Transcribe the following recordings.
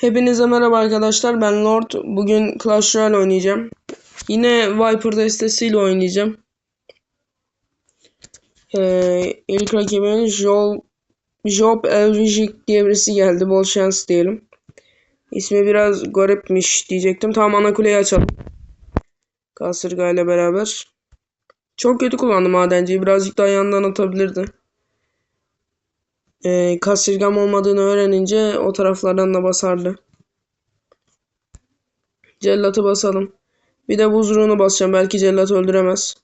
Hepinize merhaba arkadaşlar. Ben Lord. Bugün Clash Royale oynayacağım. Yine Viper destesiyle oynayacağım. Ee, ilk rakibim Job Elvijik diye birisi geldi. Bol şans diyelim. İsmi biraz garipmiş diyecektim. Tamam ana kuleyi açalım. Kasırga ile beraber. Çok kötü kullandı madenciyi. Birazcık daha yandan atabilirdi. Ee, kasırgam olmadığını öğrenince o taraflardan da basardı. Cellatı basalım. Bir de buz ruhunu basacağım. Belki cellat öldüremez.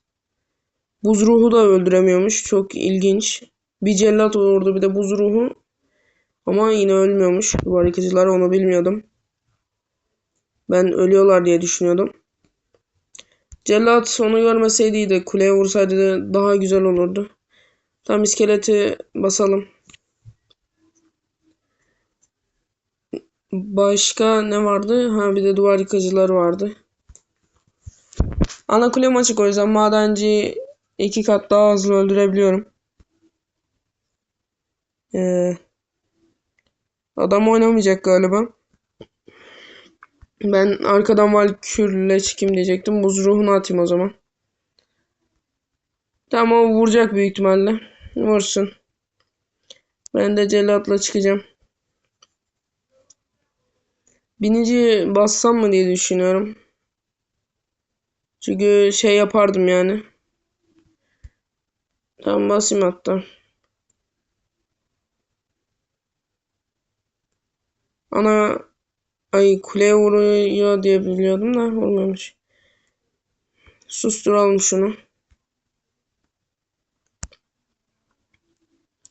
Buz ruhu da öldüremiyormuş. Çok ilginç. Bir cellat olurdu bir de buz ruhu. Ama yine ölmüyormuş. Duvar yıkıcılar onu bilmiyordum. Ben ölüyorlar diye düşünüyordum. Cellat onu görmeseydi de kuleye vursaydı da daha güzel olurdu. Tam iskeleti basalım. Başka ne vardı? Ha bir de duvar yıkıcılar vardı. Ana kulem açık o yüzden madenci iki kat daha hızlı öldürebiliyorum. Ee, adam oynamayacak galiba. Ben arkadan Valkür'le çıkayım diyecektim. Buz ruhunu atayım o zaman. Tamam o vuracak büyük ihtimalle. Vursun. Ben de cellatla çıkacağım. Binici bassam mı diye düşünüyorum. Çünkü şey yapardım yani. Tamam basayım hatta. Ana ay kuleye vuruyor diye biliyordum da vurmamış. Susturalım şunu.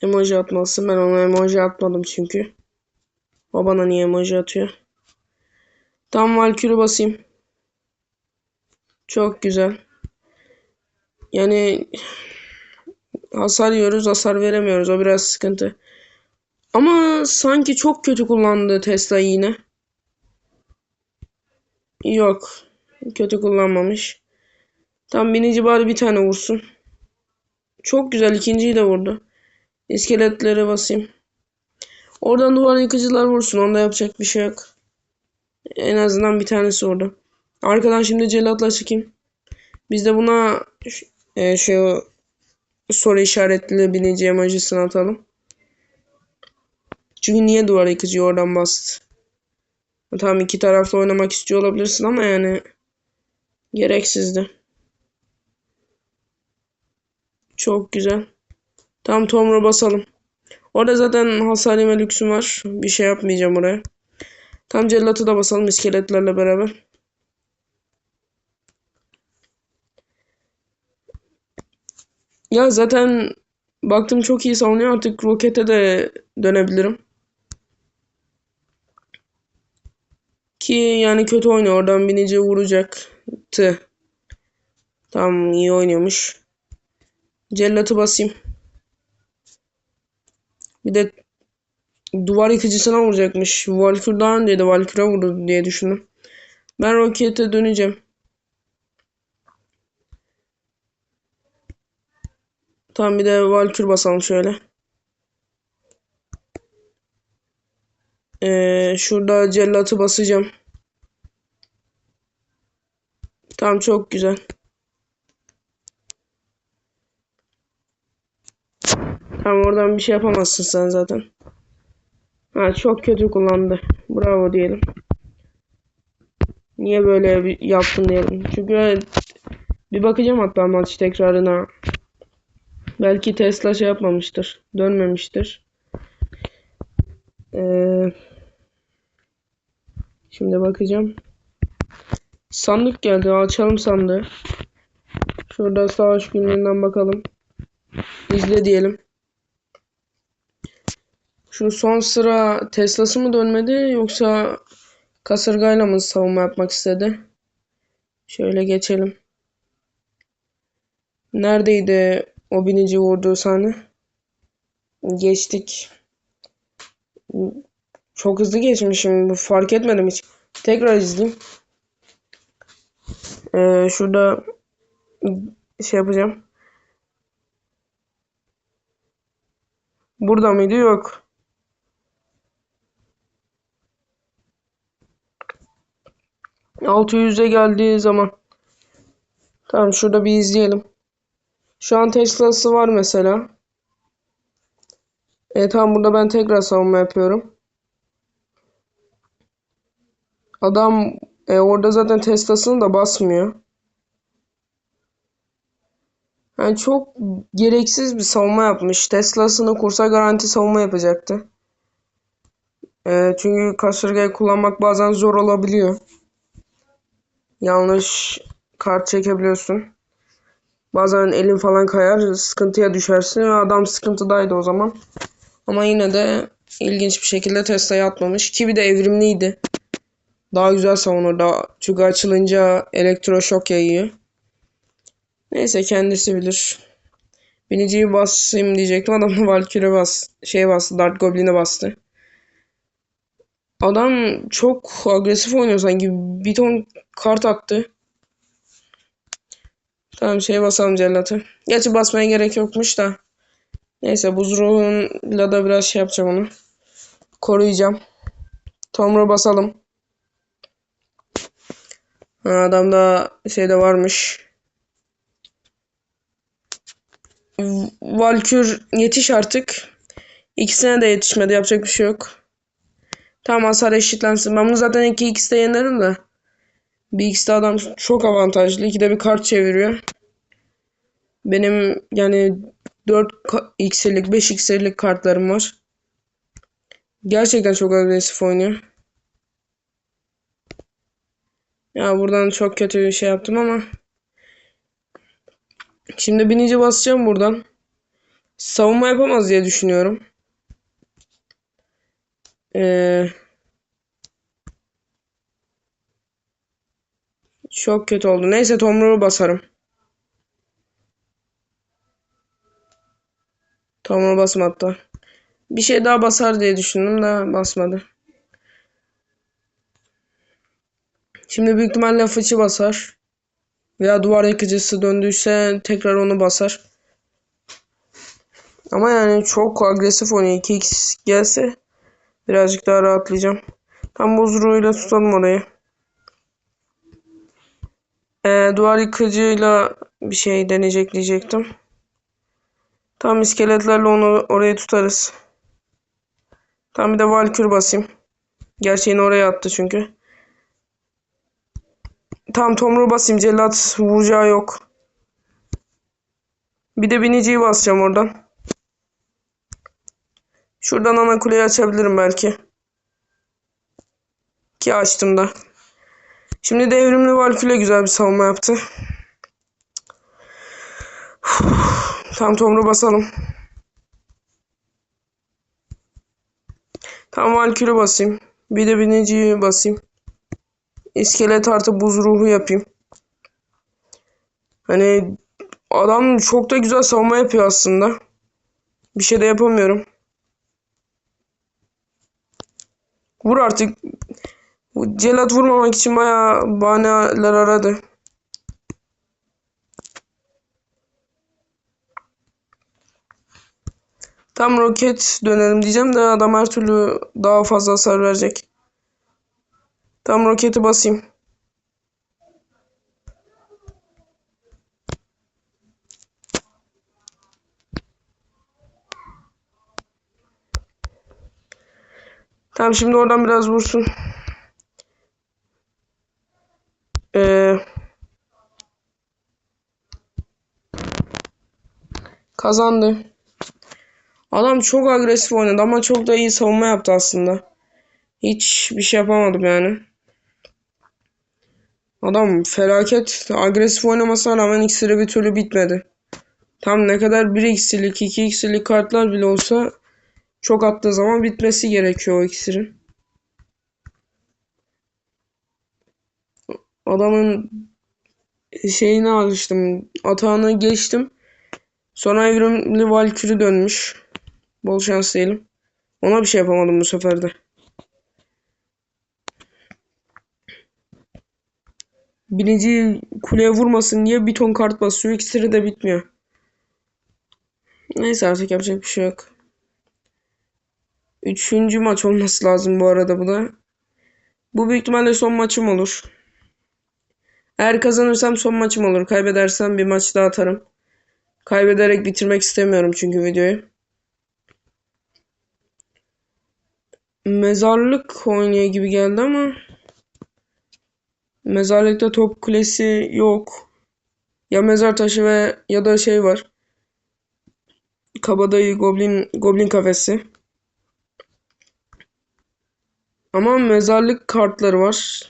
Emoji atmasın. Ben ona emoji atmadım çünkü. O bana niye emoji atıyor? Tam Valkür'ü basayım. Çok güzel. Yani hasar yiyoruz, hasar veremiyoruz. O biraz sıkıntı. Ama sanki çok kötü kullandı Tesla yine. Yok. Kötü kullanmamış. Tam binici bari bir tane vursun. Çok güzel. ikinciyi de vurdu. İskeletlere basayım. Oradan duvar yıkıcılar vursun. Onda yapacak bir şey yok. En azından bir tanesi vurdu. Arkadan şimdi cellatla çıkayım. Biz de buna e, şu soru işaretli binici emojisini atalım. Çünkü niye duvar yıkıcıyı oradan bastı? Tamam iki taraflı oynamak istiyor olabilirsin ama yani gereksizdi. Çok güzel. Tam tomra basalım. Orada zaten hasar lüksüm var. Bir şey yapmayacağım oraya. Tam cellatı da basalım iskeletlerle beraber. Ya zaten baktım çok iyi savunuyor artık rokete de dönebilirim. Ki yani kötü oynuyor oradan binici vuracaktı. Tamam iyi oynuyormuş. Cellatı basayım. Bir de duvar yıkıcısına vuracakmış. Valkür daha önceydi. Valkür'e vurdu diye düşündüm. Ben rokete döneceğim. Tamam bir de Valkür basalım şöyle. Ee, şurada cellatı basacağım. Tamam çok güzel. Tamam oradan bir şey yapamazsın sen zaten. Ha çok kötü kullandı. Bravo diyelim. Niye böyle yaptın diyelim. Çünkü bir bakacağım hatta maç tekrarına. Belki Tesla şey yapmamıştır. Dönmemiştir. Ee, şimdi bakacağım. Sandık geldi. Açalım sandığı. Şurada savaş günlerinden bakalım. İzle diyelim. Şu son sıra Tesla'sı mı dönmedi yoksa kasırgayla mı savunma yapmak istedi? Şöyle geçelim. Neredeydi o binici vurduğu sahne? Geçtik. Çok hızlı geçmişim. Fark etmedim hiç. Tekrar izleyeyim. Ee, şurada şey yapacağım. Burada mıydı? Yok. 600'e geldiği zaman. Tamam şurada bir izleyelim. Şu an Tesla'sı var mesela. E tamam burada ben tekrar savunma yapıyorum. Adam e, orada zaten Tesla'sını da basmıyor. Yani çok gereksiz bir savunma yapmış. Tesla'sını kursa garanti savunma yapacaktı. E, çünkü kasırgayı kullanmak bazen zor olabiliyor. Yanlış kart çekebiliyorsun. Bazen elin falan kayar, sıkıntıya düşersin adam sıkıntıdaydı o zaman. Ama yine de ilginç bir şekilde Tesla'ya atmamış. Ki de evrimliydi. Daha güzel savunur. çünkü açılınca elektroşok yayıyor. Neyse kendisi bilir. Biniciyi basayım diyecektim. Adam da Valkyrie bas, şey bastı. Dart Goblin'e bastı. Adam çok agresif oynuyor sanki. Bir ton kart attı. Tamam şey basalım cellatı. Gerçi basmaya gerek yokmuş da. Neyse buz da biraz şey yapacağım onu. Koruyacağım. Tomru basalım. Ha, adamda şey de varmış. Valkür yetiş artık. İkisine de yetişmedi. Yapacak bir şey yok. Tamam hasar eşitlensin. Ben bunu zaten iki x'de yenerim de. Bir x'de adam çok avantajlı. İkide bir kart çeviriyor. Benim yani 4 x'lik 5 x'lik kartlarım var. Gerçekten çok agresif oynuyor. Ya buradan çok kötü bir şey yaptım ama. Şimdi binici basacağım buradan. Savunma yapamaz diye düşünüyorum. Ee, çok kötü oldu. Neyse tomruğu basarım. Tomruğu basma hatta. Bir şey daha basar diye düşündüm de basmadı. Şimdi büyük ihtimalle fıçı basar. Veya duvar yıkıcısı döndüyse tekrar onu basar. Ama yani çok agresif oynuyor. 2x gelse birazcık daha rahatlayacağım. Tam buzruğuyla tutalım orayı. Ee, duvar yıkıcıyla bir şey deneyecek diyecektim. Tam iskeletlerle onu oraya tutarız. Tam bir de Valkür basayım. Gerçeğini oraya attı çünkü. Tam tomru basayım. Cellat vuracağı yok. Bir de biniciyi basacağım oradan. Şuradan ana kuleyi açabilirim belki. Ki açtım da. Şimdi de evrimli Valküle güzel bir savunma yaptı. Tam tomru basalım. Tam Valküre basayım. Bir de biniciyi basayım. İskelet artı buz ruhu yapayım. Hani adam çok da güzel savunma yapıyor aslında. Bir şey de yapamıyorum. Vur artık. Celat vurmamak için bayağı bahaneler aradı. Tam roket dönelim diyeceğim de adam her türlü daha fazla hasar verecek. Tam roketi basayım. Tamam şimdi oradan biraz vursun. Ee, kazandı. Adam çok agresif oynadı ama çok da iyi savunma yaptı aslında. Hiç bir şey yapamadım yani. Adam felaket agresif oynamasına rağmen iksiri bir türlü bitmedi. Tam ne kadar 1 iksirlik 2 iksirlik kartlar bile olsa çok attığı zaman bitmesi gerekiyor o iksirin. Adamın şeyine alıştım. Atağını geçtim. Sonra evrimli Valkyrie dönmüş. Bol şans diyelim. Ona bir şey yapamadım bu sefer de. Birinci kuleye vurmasın diye bir ton kart basıyor. İkisi de bitmiyor. Neyse artık yapacak bir şey yok. Üçüncü maç olması lazım bu arada bu da. Bu büyük ihtimalle son maçım olur. Eğer kazanırsam son maçım olur. Kaybedersem bir maç daha atarım. Kaybederek bitirmek istemiyorum çünkü videoyu. Mezarlık oynuyor gibi geldi ama mezarlıkta top kulesi yok. Ya mezar taşı ve ya da şey var. Kabadayı Goblin Goblin kafesi. Ama mezarlık kartları var.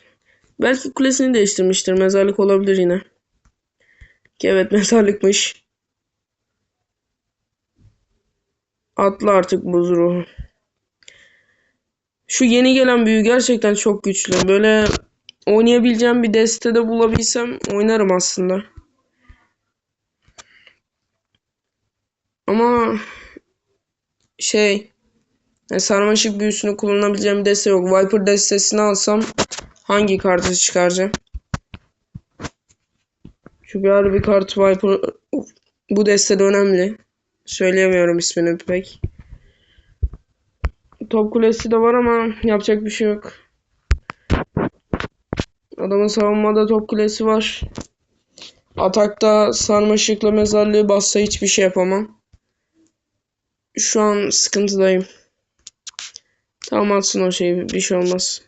Belki kulesini değiştirmiştir. Mezarlık olabilir yine. Ki evet mezarlıkmış. Atla artık buz ruhu. Şu yeni gelen büyü gerçekten çok güçlü. Böyle oynayabileceğim bir destede bulabilsem oynarım aslında. Ama şey yani sarmaşık büyüsünü kullanabileceğim bir deste yok. Viper destesini alsam hangi kartı çıkaracağım? Çünkü her bir kart Viper bu destede önemli. Söyleyemiyorum ismini pek. Top kulesi de var ama yapacak bir şey yok. Adamın savunmada top kulesi var. Atakta sarmaşıkla mezarlığı bassa hiçbir şey yapamam. Şu an sıkıntıdayım. Tamam atsın o şeyi. Bir şey olmaz.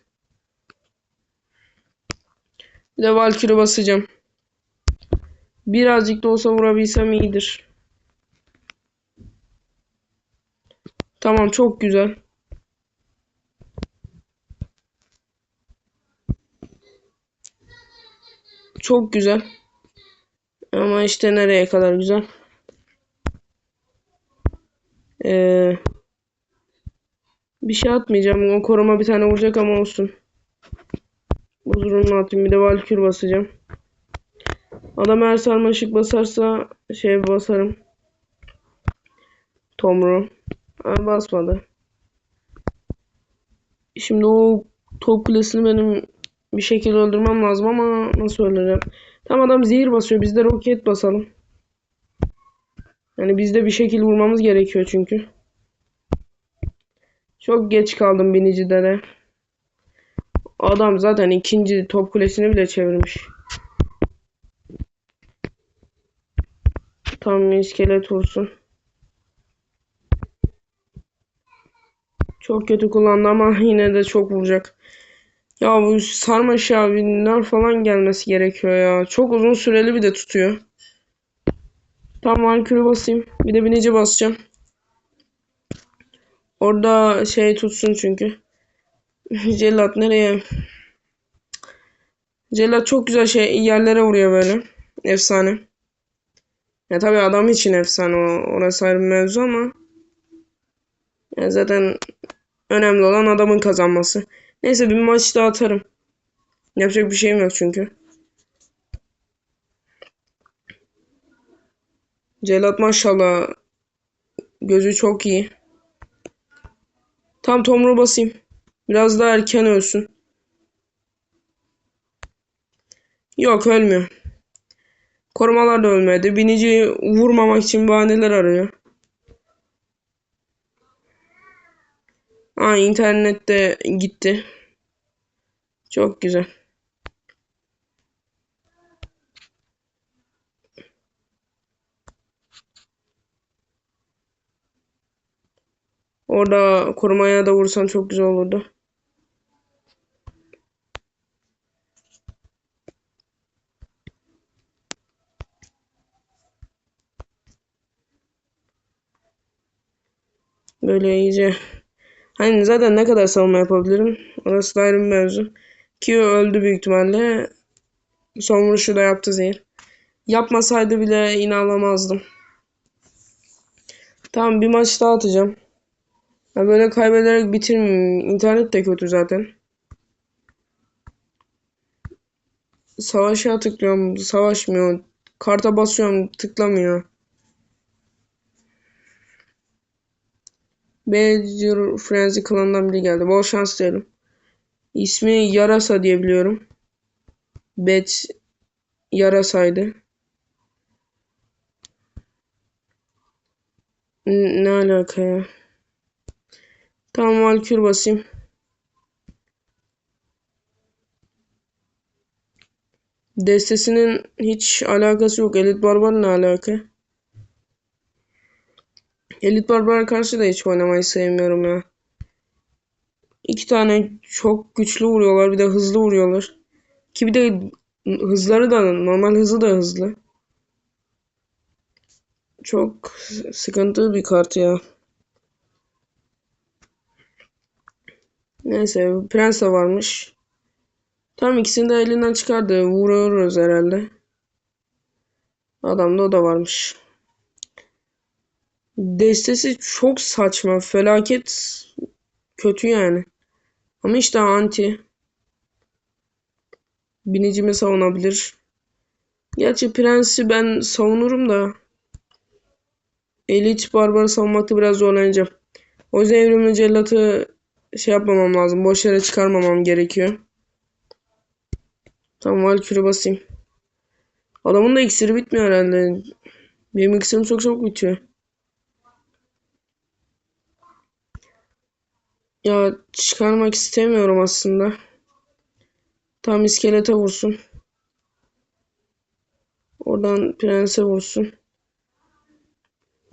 Bir de Valkyrie basacağım. Birazcık da olsa vurabilsem iyidir. Tamam çok güzel. Çok güzel. Ama işte nereye kadar güzel. Ee, bir şey atmayacağım. O koruma bir tane vuracak ama olsun. Buzurunu atayım. Bir de Valkür basacağım. Adam eğer sarmaşık basarsa şey basarım. Tomru. Ha, basmadı. Şimdi o top kulesini benim bir şekilde öldürmem lazım ama nasıl öldüreceğim? Tam adam zehir basıyor. Biz de roket basalım. Yani bizde bir şekilde vurmamız gerekiyor çünkü. Çok geç kaldım binicilere. Adam zaten ikinci top kulesini bile çevirmiş. Tam iskelet vursun. Çok kötü kullandı ama yine de çok vuracak. Ya bu sarmaş ya binler falan gelmesi gerekiyor ya. Çok uzun süreli bir de tutuyor. Tam Valkyrie basayım. Bir de binici basacağım. Orada şey tutsun çünkü. Cellat nereye? Cellat çok güzel şey yerlere vuruyor böyle. Efsane. Ya tabii adam için efsane o. Orası ayrı bir mevzu ama. Ya zaten önemli olan adamın kazanması. Neyse bir maç daha atarım. Yapacak bir şeyim yok çünkü. Celat maşallah. Gözü çok iyi. Tam tomru basayım. Biraz daha erken ölsün. Yok ölmüyor. Korumalar da ölmedi. Binici vurmamak için bahaneler arıyor. Aa internette gitti. Çok güzel. Orada korumaya da vursan çok güzel olurdu. Böyle iyice. Hani zaten ne kadar savunma yapabilirim? Orası da ayrı bir mevzu. Ki öldü büyük ihtimalle. Son vuruşu da yaptı zehir. Yapmasaydı bile inanamazdım. Tamam bir maç daha atacağım. Ya böyle kaybederek bitirmeyeyim. İnternet de kötü zaten. Savaşa tıklıyorum. Savaşmıyor. Karta basıyorum. Tıklamıyor. Badger Frenzy klanından biri geldi. Bol şans diyelim. İsmi Yarasa diye biliyorum. Bet Yarasa'ydı. Ne alaka ya? Tamam Valkür basayım. Destesinin hiç alakası yok. Elit Barbar'la alaka. Elit Barbar'a karşı da hiç oynamayı sevmiyorum ya. İki tane çok güçlü vuruyorlar. Bir de hızlı vuruyorlar. Ki bir de hızları da normal hızı da hızlı. Çok sıkıntı bir kart ya. Neyse Prens de varmış. Tam ikisini de elinden çıkardı. Vuruyoruz herhalde. Adamda o da varmış. Destesi çok saçma. Felaket kötü yani. Ama işte anti. Binicimi savunabilir. Gerçi Prens'i ben savunurum da. Elit Barbar'ı savunmakta biraz zorlanacağım. O yüzden evrimli cellatı şey yapmamam lazım. Boş yere çıkarmamam gerekiyor. Tamam Valkyrie basayım. Adamın da iksiri bitmiyor herhalde. Benim iksirim çok çabuk bitiyor. Ya çıkarmak istemiyorum aslında. Tam iskelete vursun. Oradan prense vursun.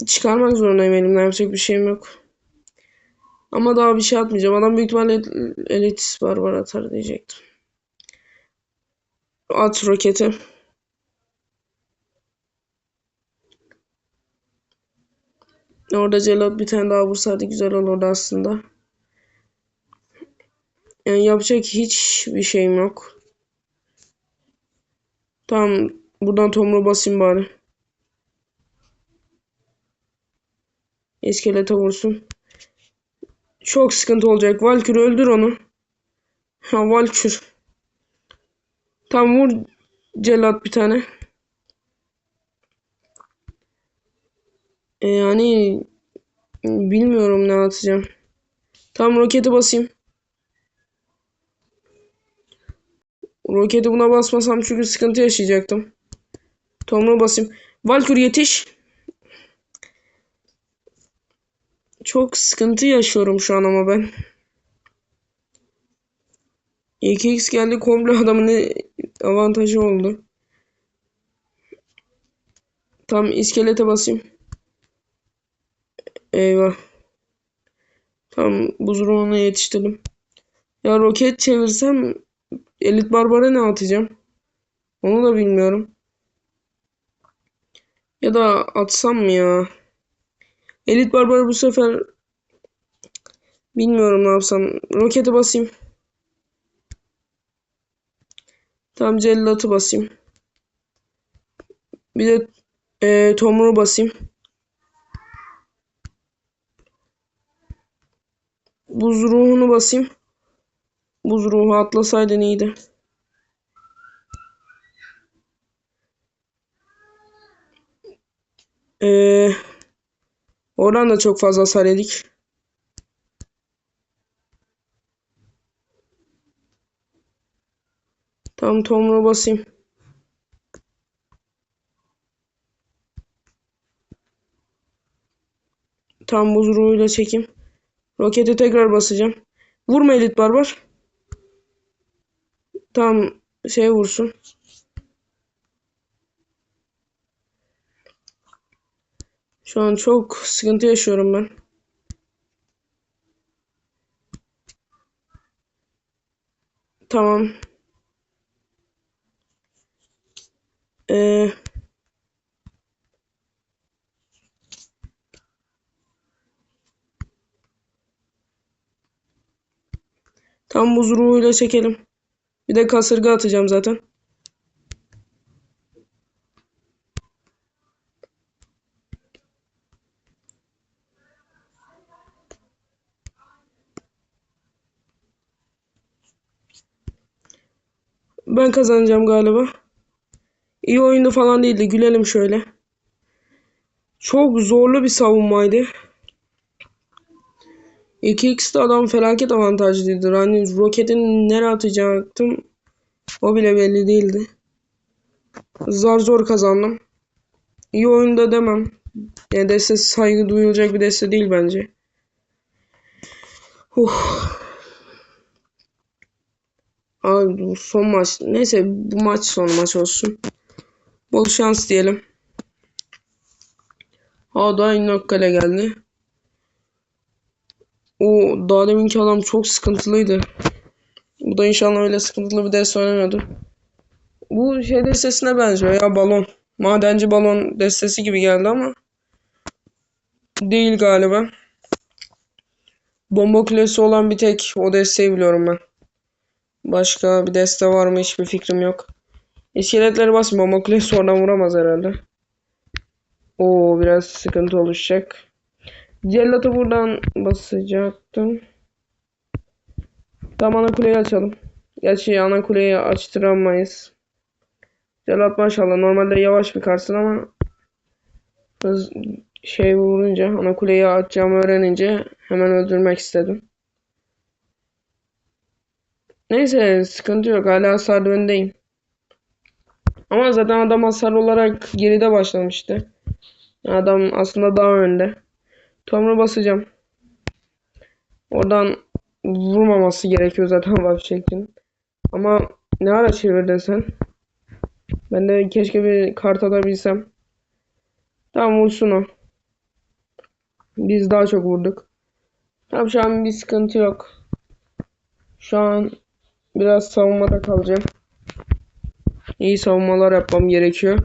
Çıkarmak zorundayım elimden yapacak bir şeyim yok. Ama daha bir şey atmayacağım. Adam büyük ihtimalle elit barbar atar diyecektim. At roketi. Orada Cellat bir tane daha vursaydı güzel olurdu aslında. Yani yapacak hiçbir şeyim yok. Tamam. Buradan tomru basayım bari. İskelete vursun. Çok sıkıntı olacak. Valkür öldür onu. Ha Valkür. Tam vur Cellat bir tane. E, yani bilmiyorum ne atacağım. Tam roketi basayım. Roketi buna basmasam çünkü sıkıntı yaşayacaktım. Tomru basayım. Valkür yetiş. Çok sıkıntı yaşıyorum şu an ama ben. 2x geldi komple adamın avantajı oldu. Tam iskelete basayım. Eyvah. Tam buzruğuna yetiştirdim. Ya roket çevirsem Elit Barbar'a ne atacağım? Onu da bilmiyorum. Ya da atsam mı ya? Elit Barbar bu sefer bilmiyorum ne yapsam. Roketi basayım. Tam cellatı basayım. Bir de e, tomruğu basayım. Buz ruhunu basayım. Buz ruhu atlasaydın iyiydi. Ee, oradan da çok fazla hasar yedik. Tam tomruğu basayım. Tam buz ruhuyla çekeyim. Roketi tekrar basacağım. Vurma elit barbar. Tam şey vursun. Şu an çok sıkıntı yaşıyorum ben. Tamam. Ee, tam buz ruhuyla çekelim. Bir de kasırga atacağım zaten. Ben kazanacağım galiba. İyi oyundu falan değildi. Gülelim şöyle. Çok zorlu bir savunmaydı. 2x'de adam felaket avantajlıydı. Hani roketin nereye atacaktım o bile belli değildi. Zar zor kazandım. İyi oyunda demem. Yani deste saygı duyulacak bir deste değil bence. Uh. Abi bu son maç. Neyse bu maç son maç olsun. Bol şans diyelim. Ha daha Innokale geldi. O daha deminki adam çok sıkıntılıydı. Bu da inşallah öyle sıkıntılı bir ders oynamıyordu. Bu şey destesine benziyor ya balon. Madenci balon destesi gibi geldi ama değil galiba. Bomba kulesi olan bir tek o desteği biliyorum ben. Başka bir deste var mı hiçbir fikrim yok. İskeletleri basın bomba kulesi oradan vuramaz herhalde. Oo biraz sıkıntı oluşacak. Cellat'ı buradan basacaktım. Tam ana kuleyi açalım. Gerçi ana kuleyi açtıramayız. Cellat maşallah normalde yavaş bir karsın ama hız şey vurunca ana kuleyi açacağımı öğrenince hemen öldürmek istedim. Neyse sıkıntı yok hala hasar öndeyim. Ama zaten adam hasar olarak geride başlamıştı. Adam aslında daha önde. Tomru basacağım. Oradan vurmaması gerekiyor zaten Vapşek'in. Ama ne ara çevirdin sen? Ben de keşke bir kart atabilsem. Tamam vursun o. Biz daha çok vurduk. Tamam şu an bir sıkıntı yok. Şu an biraz savunmada kalacağım. İyi savunmalar yapmam gerekiyor.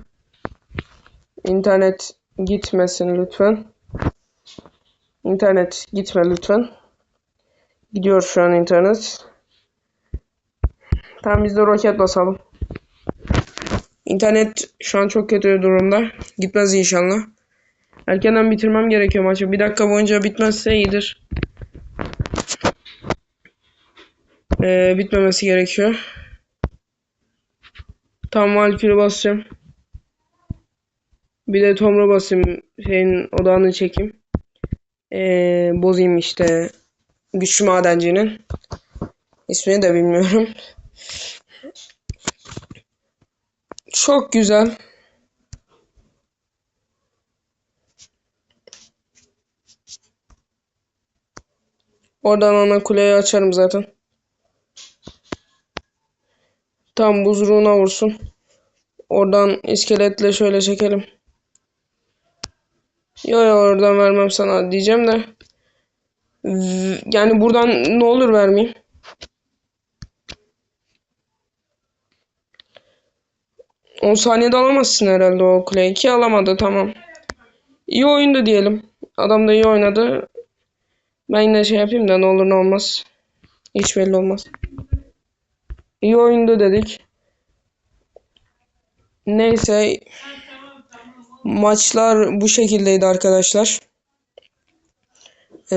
İnternet gitmesin lütfen. İnternet gitme lütfen. Gidiyor şu an internet. Tamam biz de roket basalım. İnternet şu an çok kötü durumda. Gitmez inşallah. Erkenden bitirmem gerekiyor maçı. Bir dakika boyunca bitmezse iyidir. Ee, bitmemesi gerekiyor. Tam Valkyrie basacağım. Bir de Tomra basayım. Şeyin odağını çekeyim. Ee, bozayım işte. Güçlü madencinin. İsmini de bilmiyorum. Çok güzel. Oradan ana kuleyi açarım zaten. Tam buzruğuna vursun. Oradan iskeletle şöyle çekelim. Yo yo oradan vermem sana diyeceğim de. Yani buradan ne olur vermeyeyim. On saniyede alamazsın herhalde o kuleyi ki alamadı tamam. İyi oyundu diyelim. Adam da iyi oynadı. Ben yine şey yapayım da ne olur ne olmaz. Hiç belli olmaz. İyi oyundu dedik. Neyse. Maçlar bu şekildeydi arkadaşlar. Ee,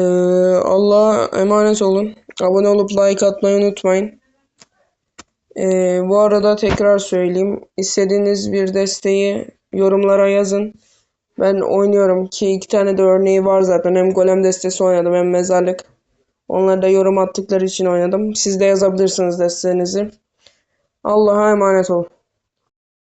Allah'a emanet olun. Abone olup like atmayı unutmayın. Ee, bu arada tekrar söyleyeyim. İstediğiniz bir desteği yorumlara yazın. Ben oynuyorum ki iki tane de örneği var zaten. Hem golem destesi oynadım hem mezarlık. Onları da yorum attıkları için oynadım. Siz de yazabilirsiniz desteğinizi. Allah'a emanet olun.